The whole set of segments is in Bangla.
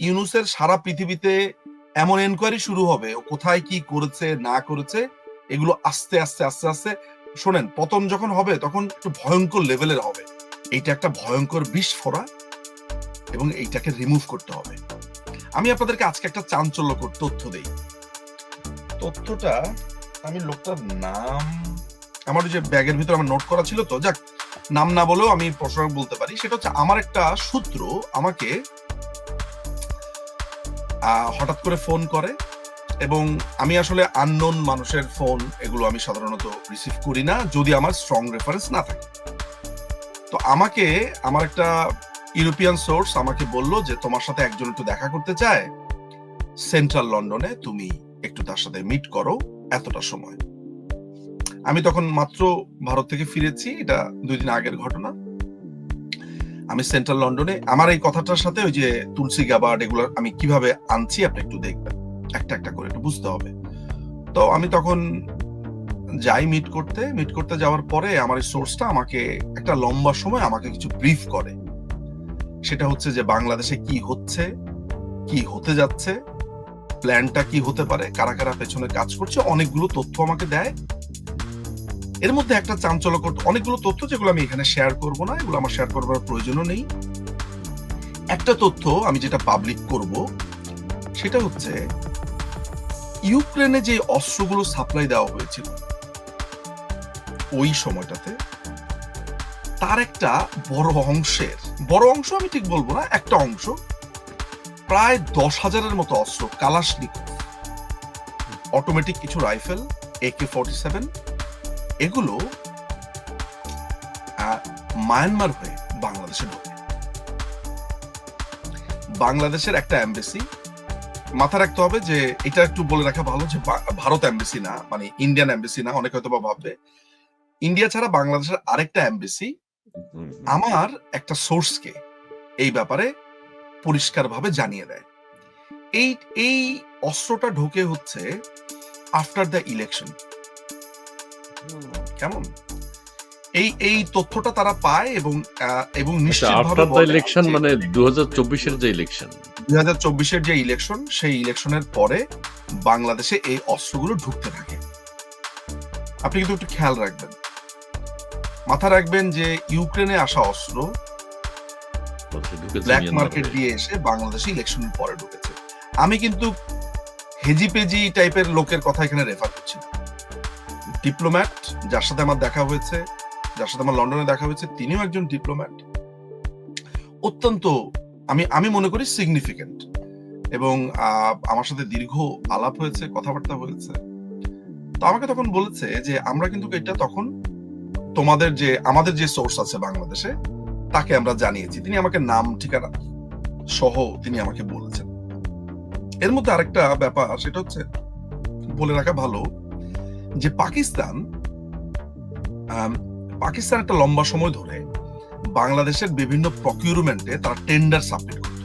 ইউনুসের সারা পৃথিবীতে এমন এনকোয়ারি শুরু হবে কোথায় কি করেছে, না করেছে, এগুলো আস্তে আস্তে আস্তে আস্তে, শোনেন, পতন যখন হবে, তখন একটু ভয়ঙ্কর লেভেলের হবে। এইটা একটা ভয়ঙ্কর বিস্ফোরা এবং এইটাকে রিমুভ করতে হবে। আমি আপনাদেরকে আজকে একটা চাঞ্চল্যকর তথ্য দেই। তথ্যটা, আমি লোকটার নাম, আমার যে ব্যাগের ভিতর আমার নোট করা ছিল তো, যাক, নাম না বলেও আমি প্রশ্ন বলতে পারি। সেটা হচ্ছে, আমার একটা সূত্র আমাকে হঠাৎ করে ফোন করে এবং আমি আসলে আননোন মানুষের ফোন এগুলো আমি সাধারণত রিসিভ করি না যদি আমার স্ট্রং রেফারেন্স না থাকে। তো আমাকে, আমার একটা ইউরোপিয়ান সোর্স আমাকে বলল যে তোমার সাথে একজন একটু দেখা করতে চায়। সেন্ট্রাল লন্ডনে তুমি একটু তার সাথে মিট করো এতটা সময়। আমি তখন মাত্র ভারত থেকে ফিরেছি, এটা দুই দিন আগের ঘটনা। আমি সেন্ট্রাল লন্ডনে, আমার এই কথাটার সাথে ওই যে তুলসী গাবার্ড এগুলো আমি কীভাবে আনছি আপনি একটু দেখবেন। একটা একটা করে একটু বুঝতে হবে। তো আমি তখন যাই মিট করতে মিট করতে যাওয়ার পরে আমার এই সোর্সটা আমাকে একটা লম্বা সময় আমাকে কিছু ব্রিফ করে। সেটা হচ্ছে যে বাংলাদেশে কি হচ্ছে, কি হতে যাচ্ছে প্ল্যানটা কি হতে পারে, কারা কারা পেছনে কাজ করছে, অনেকগুলো তথ্য আমাকে দেয়। এর মধ্যে একটা চাঞ্চল্যকর অনেকগুলো তথ্য যেগুলো আমি এখানে শেয়ার করব না, এগুলো আমার শেয়ার করবার প্রয়োজনও নেই। একটা তথ্য আমি যেটা পাবলিক করব, সেটা হচ্ছে ইউক্রেনে যে অস্ত্রগুলো সাপ্লাই দেওয়া হয়েছিল, ওই সময়টাতে তার একটা বড় অংশের, বড় অংশ আমি ঠিক বলব না, একটা অংশ প্রায় দশ হাজারের মতো অস্ত্র, কালাশনিকভ অটোমেটিক কিছু রাইফেল একে ফর্টি সেভেন এগুলো মায়ানমার হয়ে বাংলাদেশে ঢোকে। বাংলাদেশের একটা এমবেসি মাথা রাখতে হবে যে, এটা একটু বলে রাখা ভালো যে ভারত এমবেসি না মানে ইন্ডিয়ান এমবেসি না, অনেকে হয়তো বা ভাববে। ইন্ডিয়া ছাড়া বাংলাদেশের আরেকটা এমবেসি আমার একটা সোর্সকে এই ব্যাপারে পরিষ্কারভাবে জানিয়ে দেয়। এই এই অস্ত্রটা ঢোকে হচ্ছে আফটার দ্য ইলেকশন কেমন? এই এই তথ্যটা তারা পায় এবং এবং নিশ্চিতভাবে আফটার ইলেকশন মানে দু হাজার চব্বিশের যে ইলেকশন দুই হাজার চব্বিশের যে ইলেকশন সেই ইলেকশনের পরে বাংলাদেশে এই অস্ত্রগুলো ঢুকতে থাকে। আপনি কিন্তু একটু খেয়াল রাখবেন। মাথা রাখবেন যে ইউক্রেনে আসা অস্ত্র ব্ল্যাক মার্কেট দিয়ে এসে বাংলাদেশে ইলেকশনের পরে ঢুকেছে। আমি কিন্তু হেজি পেজি টাইপের লোকের কথা এখানে রেফার করছি না। ডিপ্লোম্যাট যার সাথে আমার দেখা হয়েছে, যার সাথে আমার লন্ডনে দেখা হয়েছে, তিনিও একজন ডিপ্লোম্যাট অত্যন্ত আমি আমি মনে করি সিগনিফিকেন্ট এবং আমার সাথে দীর্ঘ আলাপ হয়েছে, কথাবার্তা হয়েছে। তো আমাকে তখন বলেছে যে, আমরা কিন্তু এটা তখন তোমাদের যে, আমাদের যে সোর্স আছে বাংলাদেশে, তাকে আমরা জানিয়েছি। তিনি আমাকে নাম, ঠিকানা সহ তিনি আমাকে বলেছেন। এর মধ্যে আরেকটা ব্যাপার, সেটা হচ্ছে, বলে রাখা ভালো যে পাকিস্তান পাকিস্তান একটা লম্বা সময় ধরে বাংলাদেশের বিভিন্ন প্রকিউরমেন্টে তারা টেন্ডার সাবমিট করত।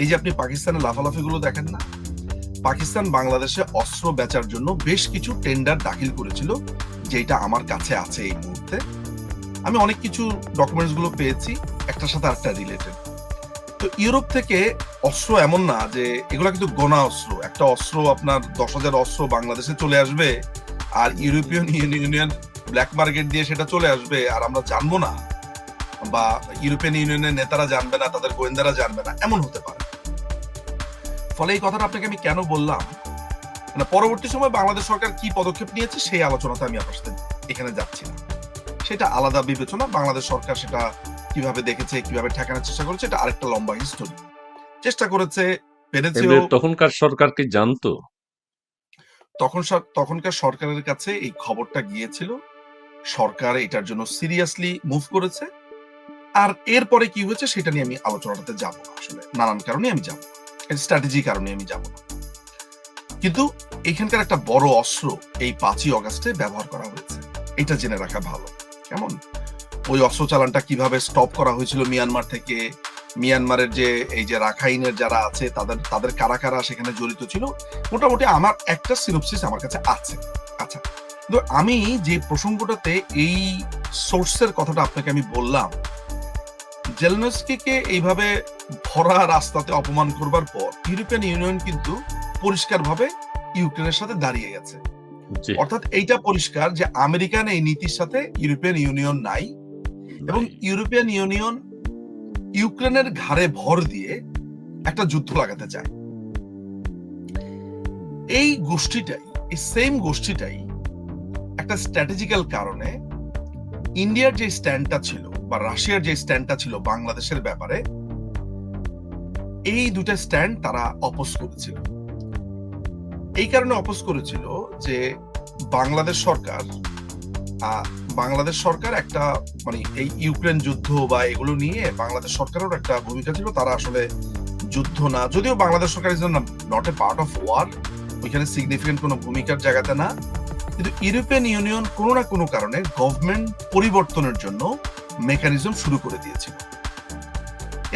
এই যে আপনি পাকিস্তানের লাফালাফি গুলো দেখেন না, পাকিস্তান বাংলাদেশে অস্ত্র বেচার জন্য বেশ কিছু টেন্ডার দাখিল করেছিল যেটা আমার কাছে আছে এই মুহূর্তে। আমি অনেক কিছু ডকুমেন্টসগুলো পেয়েছি, একটার সাথে আরেকটা রিলেটেড তো ইউরোপ থেকে অস্ত্র এমন না যে এগুলো কিন্তু গোনা অস্ত্র। একটা অস্ত্র আপনার দশ হাজার অস্ত্র বাংলাদেশে চলে আসবে আর ইউরোপিয়ান ইউনিয়ন ব্ল্যাক মার্কেট দিয়ে সেটা চলে আসবে আর আমরা জানব না। বা ইউরোপিয়ান ইউনিয়নের নেতারা জানবে না, তাদের গোয়েন্দারা জানবে না, এমন হতে পারে। ফলে এই কথাটা আপনাকে আমি কেন বললাম? মানে পরবর্তী সময় বাংলাদেশ সরকার কি পদক্ষেপ নিয়েছে সেই আলোচনাতে আমি আপনার সাথে এখানে যাচ্ছি না। সেটা আলাদা বিবেচনা, বাংলাদেশ সরকার সেটা কীভাবে দেখেছে, কীভাবে ঠেকানোর চেষ্টা করেছে, এটা আরেকটা লম্বা হিস্টোরি চেষ্টা করেছে তখনকার সরকার কি জানতো? তখন তখনকার সরকারের কাছে এই খবরটা গিয়েছিল সরকার এটার জন্য সিরিয়াসলি মুভ করেছে। আর এরপরে কি হয়েছে সেটা নিয়ে আমি আলোচনাটাতে যাব না আসলে। নানান কারণে আমি যাব স্ট্র্যাটেজি কারণে আমি যাব না। কিন্তু এখানকার একটা বড় অস্ত্র এই পাঁচই অগাস্টে ব্যবহার করা হয়েছে। এটা জেনে রাখা ভালো। কেমন? ওই অস্ত্র চালানটা কীভাবে স্টপ করা হয়েছিল মিয়ানমার থেকে? মিয়ানমারের যে এই যে রাখাইনের যারা আছে তাদের তাদের কারা কারা সেখানে জড়িত ছিল? মোটামুটি আমার একটা সিনোপসিস আমার কাছে আছে। আচ্ছা তো আমি যে প্রসঙ্গটাতে এই সোর্সের কথাটা আপনাকে আমি বললাম জেলনস্কিকে এইভাবে ভরা রাস্তাতে অপমান করবার পর ইউরোপিয়ান ইউনিয়ন কিন্তু পরিষ্কারভাবে ইউক্রেনের সাথে দাঁড়িয়ে গেছে। অর্থাৎ এইটা পরিষ্কার যে আমেরিকান এই নীতির সাথে ইউরোপিয়ান ইউনিয়ন নাই এবং ইউরোপিয়ান ইউনিয়ন ইউক্রেনের ঘাড়ে ভর দিয়ে একটা যুদ্ধ লাগাতে চায়। এই গোষ্ঠীটাই, এই সেম গোষ্ঠীটাই একটা স্ট্র্যাটেজিক্যাল কারণে ইন্ডিয়ার যে স্ট্যান্ডটা ছিল বা রাশিয়ার যে স্ট্যান্ডটা ছিল বাংলাদেশের ব্যাপারে, এই দুটা স্ট্যান্ড তারা অপোজ করেছিল। এই কারণে অপোজ করেছিল যে বাংলাদেশ সরকার বাংলাদেশ সরকার একটা মানে এই ইউক্রেন যুদ্ধ বা এগুলো নিয়ে বাংলাদেশ সরকারের একটা ভূমিকা ছিল। তারা আসলে যুদ্ধ না, যদিও বাংলাদেশ সরকার is not a part of war ওইখানে সিগনিফিকেন্ট কোনো ভূমিকার জায়গাতে না। কিন্তু ইউরোপিয়ান ইউনিয়ন কোনো না কোনো কারণে গভর্নমেন্ট পরিবর্তনের জন্য মেকানিজম শুরু করে দিয়েছিল।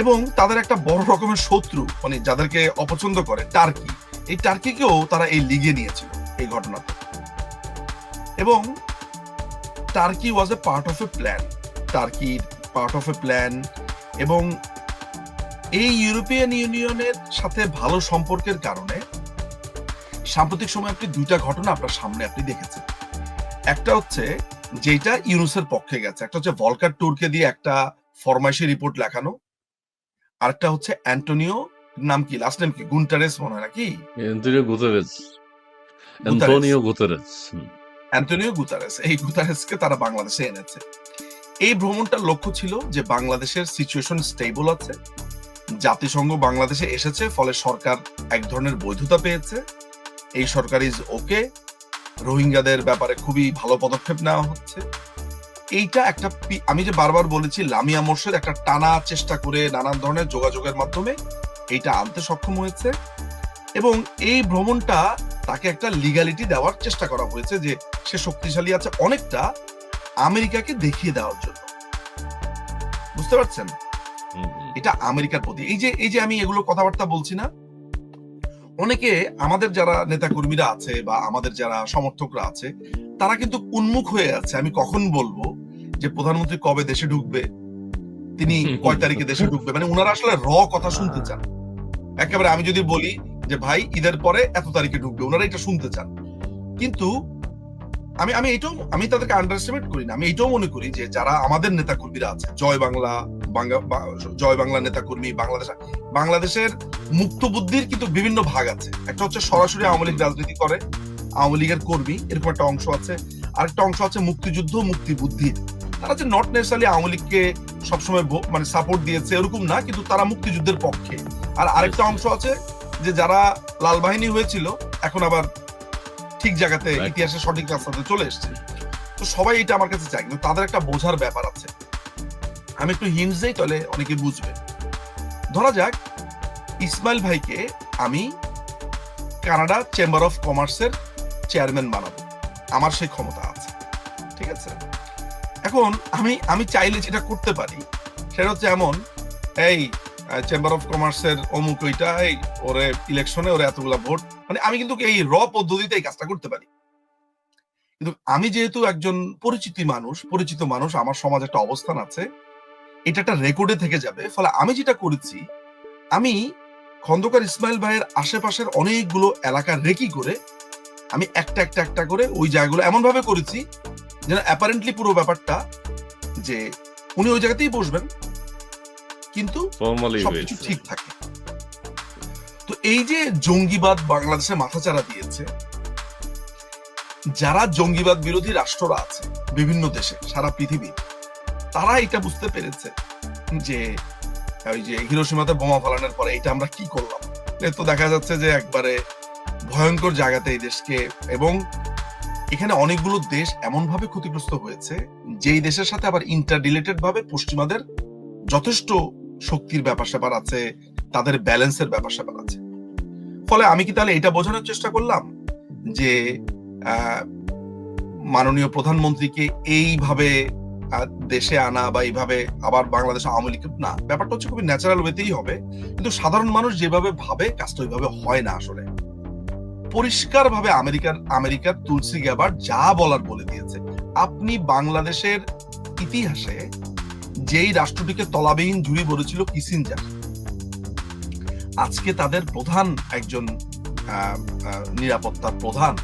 এবং তাদের একটা বড় রকমের শত্রু মানে যাদেরকে অপছন্দ করে টার্কি এই টার্কিকেও তারা এই লিগে নিয়েছিল, এই ঘটনাতে। এবং Turkey was a part of a plan Turkey part of a plan এবং এই ইউরোপিয়ান ইউনিয়নের সাথে ভালো সম্পর্কের কারণে সাম্প্রতিক সময় আপনি দুইটা ঘটনা আপনার সামনে আপনি দেখেছেন। একটা হচ্ছে যেটা ইউনুসের পক্ষে গেছে একটা হচ্ছে ভলকার ট্যুরকে দিয়ে একটা ফরমাইশি রিপোর্ট লেখানো আরেকটা হচ্ছে অ্যান্টোনিও নাম কি লাস্ট নেম কি গুন্টারেস মনে হয় নাকি? Antonio Guterres Antonio Guterres Antonio Guterres. এই গুতারেসকে তারা বাংলাদেশে এনেছে। এই ভ্রমণটার লক্ষ্য ছিল যে বাংলাদেশের সিচুয়েশন স্টেবল আছে, জাতিসংঘ বাংলাদেশে এসেছে, ফলে সরকার এক ধরনের বৈধতা পেয়েছে। এই সরকার ইজ ওকে রোহিঙ্গাদের ব্যাপারে খুবই ভালো পদক্ষেপ নেওয়া হচ্ছে। এইটা একটা আমি যে বারবার বলেছি, লামিয়া মোর্শেদ একটা টানা চেষ্টা করে নানান ধরনের যোগাযোগের মাধ্যমে এইটা আনতে সক্ষম হয়েছে। এবং এই ভ্রমণটা তাকে একটা লিগালিটি দেওয়ার চেষ্টা করা হয়েছে যে সে শক্তিশালী আছে অনেকটা আমেরিকাকে দেখিয়ে দেওয়ার জন্য। বুঝতে পারছেন। এটা আমেরিকার প্রতি। এই যে এই যে আমি এগুলো কথাবার্তা বলছি না অনেকে আমাদের যারা নেতাকর্মীরা আছে বা আমাদের যারা সমর্থকরা আছে তারা কিন্তু উন্মুখ হয়ে আছে। আমি কখন বলব যে প্রধানমন্ত্রী কবে দেশে ঢুকবে? তিনি কয় তারিখে দেশে ঢুকবে? মানে ওনারা আসলে র কথা শুনতে চান। একেবারে আমি যদি বলি যে ভাই ঈদের পরে এত তারিখে ঢুকবে। ওনারা এটা শুনতে চান। কিন্তু আমি আমি এটাও আমি তাদেরকে আন্ডারস্টিমেট করি না। আমি এটাও মনে করি যে যারা আমাদের নেতাকর্মীরা আছে জয় বাংলা জয় বাংলা নেতাকর্মী বাংলাদেশ বাংলাদেশের মুক্ত বুদ্ধির কিন্তু বিভিন্ন ভাগ আছে। একটা হচ্ছে সরাসরি আওয়ামী লীগ রাজনীতি করে আওয়ামী লীগের কর্মী এরকম একটা অংশ আছে। আরেকটা অংশ আছে মুক্তিযুদ্ধ মুক্তি বুদ্ধির তারা যে নট নেসারালি আওয়ামী লীগকে সবসময় মানে সাপোর্ট দিয়েছে এরকম না কিন্তু তারা মুক্তিযুদ্ধের পক্ষে। আর আরেকটা অংশ আছে যে যারা লাল বাহিনী হয়েছিল এখন আবার ঠিক জায়গাতে. ইতিহাসের সঠিক রাস্তাতে চলে এসছে। তো সবাই এটা আমার কাছে চাই কিন্তু তাদের একটা বোঝার ব্যাপার আছে। আমি একটু হিন্টস দেই তাহলে অনেকে বুঝবে। ধরা যাক ইসমাইল ভাইকে আমি কানাডা চেম্বার অফ কমার্সের চেয়ারম্যান বানাবো। আমার সেই ক্ষমতা আছে ঠিক আছে? এখন আমি আমি চাইলে যেটা করতে পারি সেটা হচ্ছে এমন এই চেম্বার অফ কমার্সের অমুক ওইটা এই ওরে ইলেকশনে ওরে এতগুলা ভোট মানে আমি কিন্তু এই র পদ্ধতিতে এই কাজটা করতে পারি। কিন্তু আমি যেহেতু একজন পরিচিত মানুষ পরিচিত মানুষ আমার সমাজে একটা অবস্থান আছে এটা একটা রেকর্ডে থেকে যাবে। ফলে আমি যেটা করেছি আমি খন্দকার ইসমাইল ভাইয়ের আশেপাশের অনেকগুলো এলাকা রেকি করে আমি একটা একটা একটা করে ওই জায়গাগুলো এমন ভাবে করেছি যেন অ্যাপারেন্টলি পুরো ব্যাপারটা যে উনি ওই জায়গাতেই বসবেন কিন্তু সবকিছু ঠিক থাকে। এই যে জঙ্গিবাদ বাংলাদেশে মাথাচাড়া দিয়েছে, যারা জঙ্গিবাদ বিরোধী রাষ্ট্ররা আছে, বিভিন্ন দেশে, সারা পৃথিবী, তারা এটা বুঝতে পেরেছে যে, ওই যে হিরোসীমাতে বোমা ফালানোর পরে এটা আমরা কি করলাম? তো দেখা যাচ্ছে যে একবারে ভয়ঙ্কর জায়গাতে এই দেশকে এবং এখানে অনেকগুলো দেশ এমন ভাবে ক্ষতিগ্রস্ত হয়েছে, যেই দেশের সাথে আবার ইন্টার রিলেটেড ভাবে পশ্চিমাদের যথেষ্ট শক্তির ব্যাপার স্যাপার আছে, তাদের ব্যালেন্সের ব্যাপার স্যাপার আছে। ফলে আমি কি তাহলে এটা বোঝানোর চেষ্টা করলাম? যে মাননীয় প্রধানমন্ত্রীকে এইভাবে দেশে আনা বা এইভাবে আবার বাংলাদেশ আওয়ামী লীগ না, ব্যাপারটা হচ্ছে খুবই ন্যাচারাল ওয়েতেই হবে। কিন্তু সাধারণ মানুষ যেভাবে ভাবে, কাজটা ওইভাবে হয় না আসলে। পরিষ্কার ভাবে আমেরিকার আমেরিকার তুলসী গ্যাবার যা বলার বলে দিয়েছে। আপনি বাংলাদেশের ইতিহাসে যেই রাষ্ট্রটিকে তলাবিহীন ঝুড়ি বলেছিল কিসিনজার আজকে তাদের প্রধান একজন নিরাপত্তার প্রধান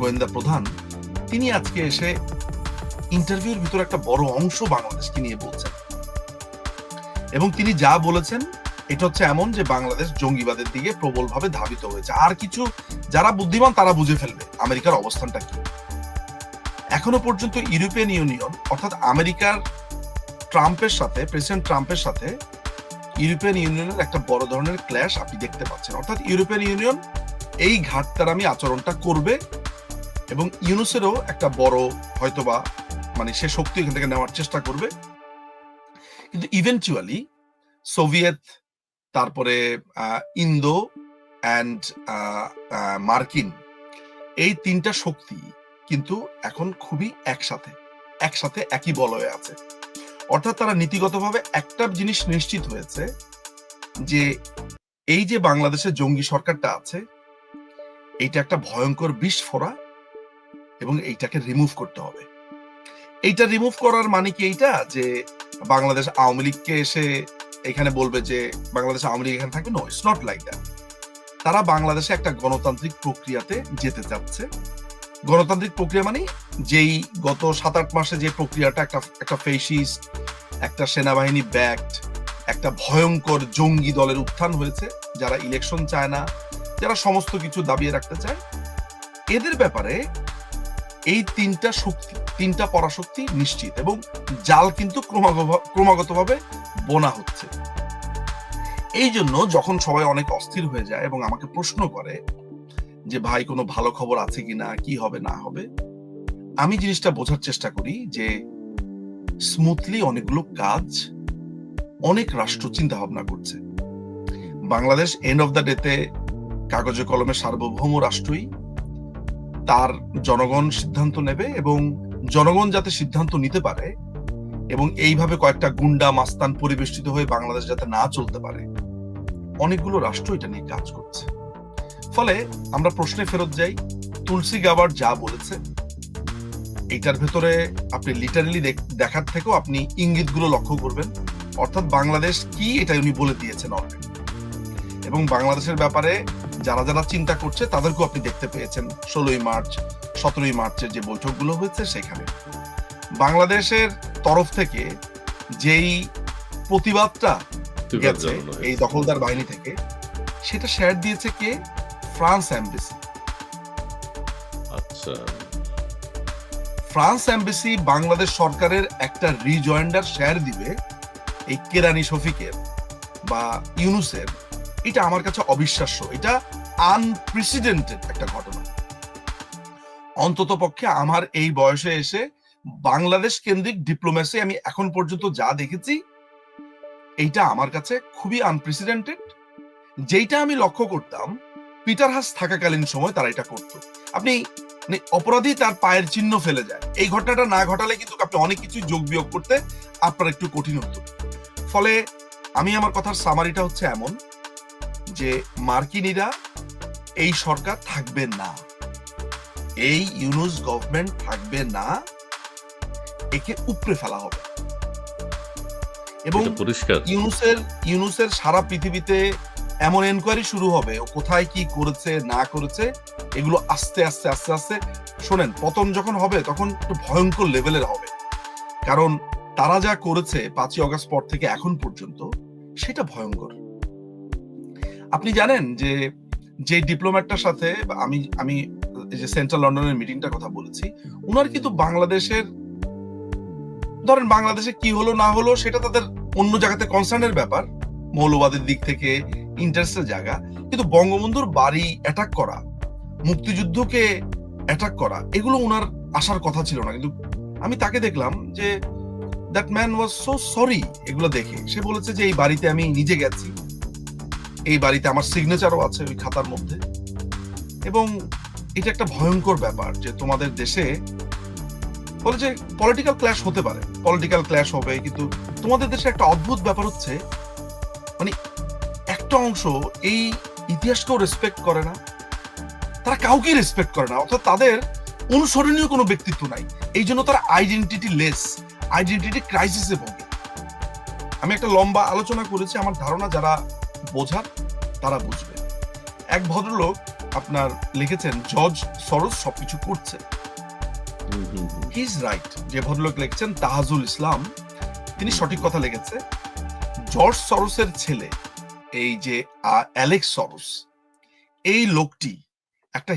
গোয়েন্দা প্রধান, তিনি আজকে এসে ইন্টারভিউর ভিতরে একটা বড় অংশ বাংলাদেশকে নিয়ে বলছেন। এবং তিনি যা বলেছেন, এটা হচ্ছে এমন যে বাংলাদেশ জঙ্গিবাদের দিকে প্রবলভাবে ধাবিত হয়েছে। আর কিছু যারা বুদ্ধিমান, তারা বুঝে ফেলবে আমেরিকার অবস্থানটা কি। এখনও পর্যন্ত ইউরোপিয়ান ইউনিয়ন, অর্থাৎ আমেরিকার ট্রাম্পের সাথে, প্রেসিডেন্ট ট্রাম্পের সাথে ইউরোপিয়ান ইউনিয়নের একটা বড় ধরনের ক্ল্যাশ আপনি দেখতে পাচ্ছেন। অর্থাৎ ইউরোপিয়ান ইউনিয়ন এই ঘাটতারামি আচরণটা করবে এবং ইউনুসেরও একটা বড় হয়তোবা মানে সে শক্তি এখান থেকে নেওয়ার চেষ্টা করবে। কিন্তু ইভেন্চুয়ালি সোভিয়েত তারপরে ইন্দো অ্যান্ড মার্কিন এই তিনটা শক্তি কিন্তু এখন খুবই একসাথে একসাথে একই বলয়ে আছে। অর্থাৎ তারা নীতিগতভাবে একটা জিনিস নিশ্চিত হয়েছে যে এই যে বাংলাদেশের জঙ্গি সরকারটা আছে, এইটা একটা ভয়ঙ্কর বিস্ফোরা এবং এইটাকে রিমুভ করতে হবে। এইটা রিমুভ করার মানে কি এইটা? যে বাংলাদেশ আওয়ামী লীগকে এসে এখানে বলবে যে বাংলাদেশ আওয়ামী লীগ এখানে থাকবে no it's not like that তারা বাংলাদেশে একটা গণতান্ত্রিক প্রক্রিয়াতে যেতে চাচ্ছে। গণতান্ত্রিক প্রক্রিয়া মানে যেই গত সাত আট মাসে যে প্রক্রিয়াটা, একটা একটা ফেসিস্ট একটা সেনাবাহিনী ব্যাক্ট একটা ভয়ঙ্কর জঙ্গি দলের উত্থান হয়েছে, যারা ইলেকশন চায় না, যারা সমস্ত কিছু দাবিয়ে রাখতে চায়, এদের ব্যাপারে এই তিনটা শক্তি, তিনটা পরাশক্তি নিশ্চিত এবং জাল কিন্তু ক্রমাগত- ক্রমাগতভাবে বোনা হচ্ছে। এই জন্য যখন সবাই অনেক অস্থির হয়ে যায় এবং আমাকে প্রশ্ন করে যে ভাই, কোনো ভালো খবর আছে কিনা, কি হবে, না হবে? আমি জিনিসটা বোঝার চেষ্টা করি যে স্মুথলি অনেকগুলো কাজ অনেক রাষ্ট্র চিন্তা ভাবনা করছে। বাংলাদেশ এন্ড অফ দ্য ডেতে কাগজে কলমে সার্বভৌম রাষ্ট্রই। তার জনগণ সিদ্ধান্ত নেবে এবং জনগণ যাতে সিদ্ধান্ত নিতে পারে এবং এইভাবে কয়েকটা গুন্ডা মাস্তান পরিবেষ্টিত হয়ে বাংলাদেশ যাতে না চলতে পারে, অনেকগুলো রাষ্ট্র এটা নিয়ে কাজ করছে। ফলে আমরা প্রশ্নে ফেরত যাই তুলসী গাবার যা বলেছে এইটার ভেতরে আপনি লিটারালি দেখার থেকেও আপনি ইঙ্গিতগুলো লক্ষ্য করবেন অর্থাৎ বাংলাদেশ কি এটা উনি বলে দিয়েছেন অলরেডি এবং বাংলাদেশের ব্যাপারে যারা যারা চিন্তা করছে তাদেরকেও আপনি দেখতে পেয়েছেন ষোলোই মার্চ সতেরোই মার্চের যে বৈঠকগুলো হয়েছে সেখানে। বাংলাদেশের তরফ থেকে যেই প্রতিবাদটা গেছে এই দখলদার বাহিনী থেকে সেটা শেয়ার দিয়েছে কে? ফ্রান্স এমবেসি আচ্ছা। ফ্রান্স এমবেসি বাংলাদেশ সরকারের একটা রিজয়েন্ডার শেয়ার দিবে এই কেরানি শফিকের বা ইউনুসের। এটা আমার কাছে অবিশ্বাস্য। এটা আনপ্রেসিডেন্টেড একটা ঘটনা। অন্তত পক্ষে আমার এই বয়সে এসে বাংলাদেশ কেন্দ্রিক ডিপ্লোমেসি আমি এখন পর্যন্ত যা দেখেছি এইটা আমার কাছে খুবই আনপ্রেসিডেন্টেড যেইটা আমি লক্ষ্য করতাম পিটার হাস থাকাকালীন সময় তারা এটা করত। আপনি মানে অপরাধী তার পায়ের চিহ্ন ফেলে যায়। এই ঘটনাটা না ঘটালে কিন্তু আপনি অনেক কিছু যোগ বিয়োগ করতে আপনার একটু কঠিন হতো। ফলে আমি আমার কথার সামারিটা হচ্ছে এমন যে মার্কিনীরা এই সরকার থাকবে না। এই ইউনুস গভর্নমেন্ট থাকবে না। একে উপড়ে ফেলা হবে। এবং ইউনুসের ইউনুসের সারা পৃথিবীতে এমন এনকোয়ারি শুরু হবে, ও কোথায় কি করেছে, না করেছে, এগুলো আস্তে আস্তে আস্তে আস্তে, শোনেন, পতন যখন হবে, তখন একটু ভয়ঙ্কর লেভেলের হবে। কারণ তারা যা করেছে পাঁচই অগাস্ট পর থেকে এখন পর্যন্ত, সেটা ভয়ঙ্কর। আপনি জানেন যে যে ডিপ্লোম্যাটটার সাথে আমি আমি যে সেন্ট্রাল লন্ডনের মিটিংটার কথা বলেছি, উনার কিন্তু বাংলাদেশের, ধরেন বাংলাদেশে কি হলো, না হলো, সেটা তাদের অন্য জায়গাতে কনসার্নের ব্যাপার, মৌলবাদের দিক থেকে ইন্টারেস্টের জায়গা, কিন্তু বঙ্গবন্ধুর বাড়ি অ্যাটাক করা, মুক্তিযুদ্ধকে অ্যাটাক করা, এগুলো ওনার আসার কথা ছিল না। কিন্তু আমি তাকে দেখলাম যে that man was so sorry এগুলো দেখে। সে বলেছে যে এই বাড়িতে আমি নিজে গেছি। এই বাড়িতে আমার সিগনেচারও আছে ওই খাতার মধ্যে। এবং এটা একটা ভয়ঙ্কর ব্যাপার যে তোমাদের দেশে বলে যে পলিটিক্যাল ক্ল্যাশ হতে পারে। পলিটিক্যাল ক্ল্যাশ হবে, কিন্তু তোমাদের দেশে একটা অদ্ভুত ব্যাপার হচ্ছে মানে একটা অংশ এই ইতিহাসকেও রেসপেক্ট করে না। তারা কাউকে রেসপেক্ট করে না অর্থাৎ তাদের অনুসরণীয় কোনো ব্যক্তিত্ব নাই। এই জন্য তারা আইডেন্টিটি লেস আইডেন্টিটি ক্রাইসিসে ভোগে। আমি একটা লম্বা আলোচনা করেছি আমার ধারণা যারা বোঝার তারা বুঝবে। এক ভদ্রলোক আপনার লিখেছেন জর্জ সরোজ সবকিছু করছে। হুম, হুম, হুম। হি ইজ রাইট যে ভদ্রলোক লিখছেন তাহাজুল ইসলাম তিনি সঠিক কথা লিখেছে জর্জ সরোসের ছেলে। এই যে অ্যালেক্স সরোস এই লোকটি একটা